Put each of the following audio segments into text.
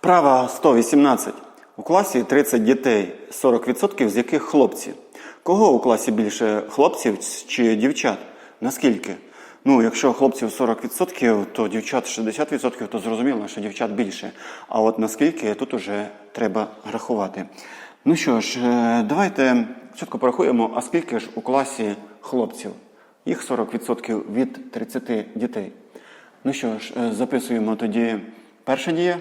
Вправа 118. У класі 30 дітей, 40% з яких хлопці. Кого у класі більше хлопців чи дівчат? Наскільки? Ну, якщо хлопців 40%, то дівчат 60%, то зрозуміло, що дівчат більше. А от наскільки тут уже треба рахувати. Ну що ж, е, давайте чітко порахуємо, а скільки ж у класі хлопців? Їх 40% від 30 дітей. Ну що ж, е, записуємо тоді перша дія.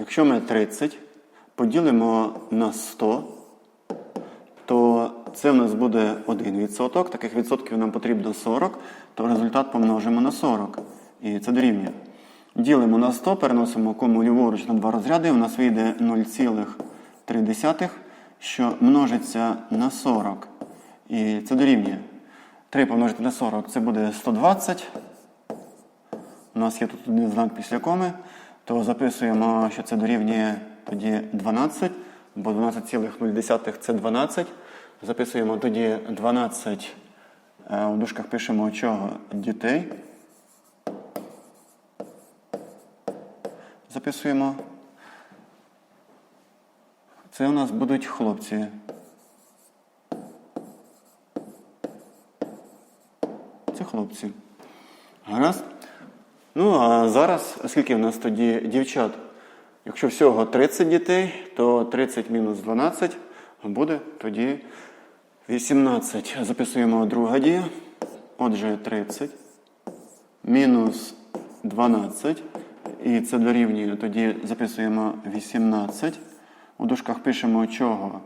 Якщо ми 30 поділимо на 100, то це в нас буде 1%. Таких відсотків нам потрібно 40, то результат помножимо на 40. І це дорівнює. Ділимо на 100, переносимо кому ліворуч на два розряди, у нас вийде 0,3, що множиться на 40. І це дорівнює. 3 помножити на 40 це буде 120. У нас є тут один знак після коми, то записуємо, що це дорівнює тоді 12, бо 12,0 це 12. Записуємо тоді 12, е, у дужках пишемо чого дітей. Записуємо. Це у нас будуть хлопці. Це хлопці. Гаразд. Ну, а зараз, скільки в нас тоді дівчат? Якщо всього 30 дітей, то 30 мінус 12 буде тоді 18. Записуємо друга дія. Отже, 30 мінус 12. І це дорівнює. Тоді записуємо 18. У дужках пишемо чого?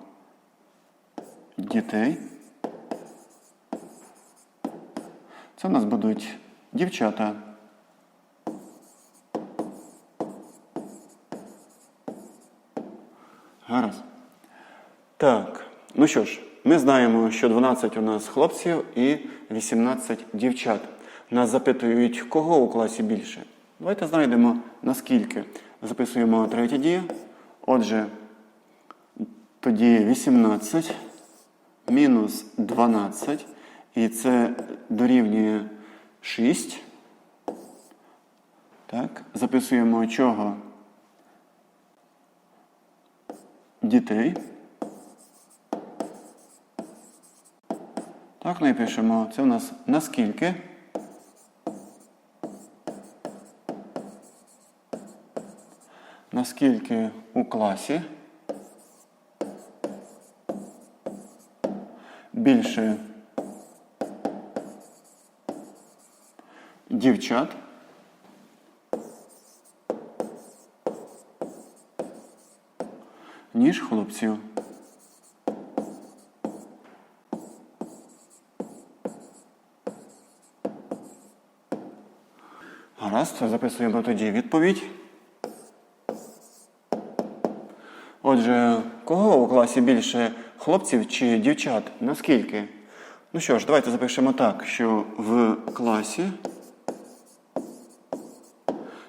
Дітей. Це у нас будуть дівчата. Гаразд. Так, ну що ж, ми знаємо, що 12 у нас хлопців і 18 дівчат. Нас запитують, кого у класі більше. Давайте знайдемо наскільки. Записуємо третє діє. Отже, тоді 18 мінус 12. І це дорівнює 6. Так, записуємо чого? Дітей. Так, ну і пишемо. Це у нас наскільки. Наскільки у класі більше дівчат. Ніж хлопців. Гаразд, записуємо тоді відповідь. Отже, кого у класі більше хлопців чи дівчат? Наскільки? Ну що ж, давайте запишемо так, що в класі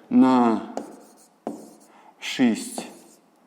на 6